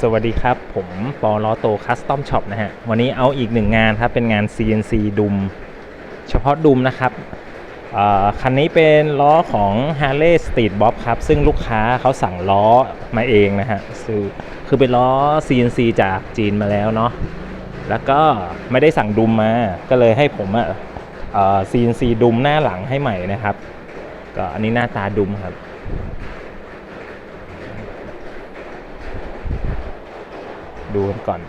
สวัสดีครับ ผมปอลอโตคัสตอมช็อปนะฮะ วันนี้เอาอีกหนึ่งงานครับ เป็นงาน CNC ดุม เฉพาะดุมนะครับคันนี้เป็นล้อของ Harley Street Bob ครับ ซึ่งลูกค้าเขาสั่งล้อมาเองนะฮะคือคือเป็นล้อ CNC จากจีนมาแล้วเนาะแล้วก็ไม่ได้สั่งดุมมา ก็เลยให้ผมอะ CNC ดุมหน้าหลังให้ใหม่นะครับ ก็อันนี้หน้าตาดุมครับ ดูกันก่อน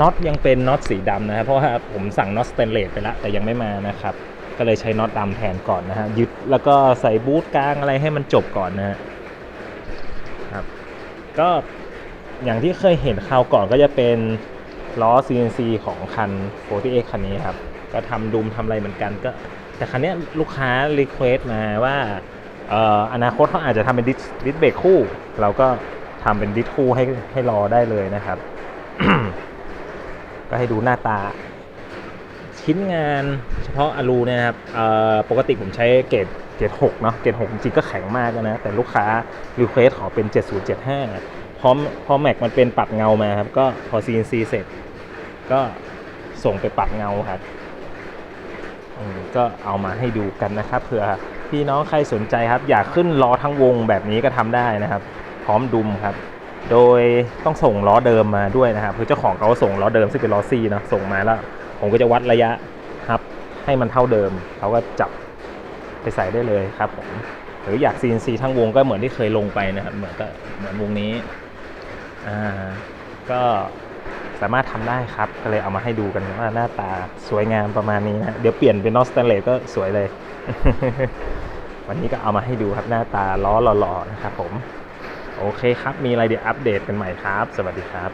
น็อตยังเป็นน็อตสีดำนะครับเพราะว่าผมสั่งน็อตสเตนเลสไปแล้วแต่ยังไม่มานะครับ ก็เลยใช้น็อตดำแทนก่อนนะฮะยึดแล้วก็ใส่บูทกลางอะไรให้มันจบก่อนนะฮะครับ ก็อย่างที่เคยเห็นคราวก่อนก็จะเป็นล้อ CNC ของคัน 48 คันนี้ครับ ก็ทำดุมทำอะไรเหมือนกันก็ แต่คันนี้ลูกค้ารีเควสมาว่าอออนาคตเขาอาจจะทำเป็นดิสดิสเบรกคู่ เราก็ ทำเป็นดิสคู่ให้ให้รอได้เลยนะครับ ก็ให้ดูหน้าตา ชิ้นงานเฉพาะอลูเนี่ยนะครับปกติผมใช้เกรดเกรด6เนาะเกรด6จริงก็แข็งมากนะ แต่ลูกค้ารีเควสขอเป็น 7075พร้อมพอแม็กมันเป็นปัดเงามาครับ ก็พอ CNC เสร็จ ก็ส่งไปปัดเงาครับก็เอามาให้ดูกันนะครับเผื่อพี่น้องใครสนใจครับ อยากขึ้นล้อทั้งวงแบบนี้ก็ทำได้นะครับ ร้อมดุมครับ โดยต้องส่งล้อเดิมมาด้วยนะครับคือเจ้าของเขาส่งล้อเดิมซึ่งเป็นล้อซีนะส่งมาแล้ว ผมก็จะวัดระยะครับ ให้มันเท่าเดิมเขาก็จับไปใส่ได้เลยครับผมหรืออยาก CNC ทั้งวงก็เหมือนที่เคยลงไปนะครับ เหมือนก็เหมือนวงนี้อ่าก็สามารถทำได้ครับ ก็เลยเอามาให้ดูกันว่าหน้าตาสวยงามประมาณนี้นะ เดี๋ยวเปลี่ยนเป็นนอสแตนเลสก็สวยเลย วันนี้ก็เอามาให้ดูครับหน้าตาล้อหล่อๆนะครับผม โอเคครับ มีอะไรเดี๋ยวอัปเดตกันใหม่ครับ สวัสดีครับ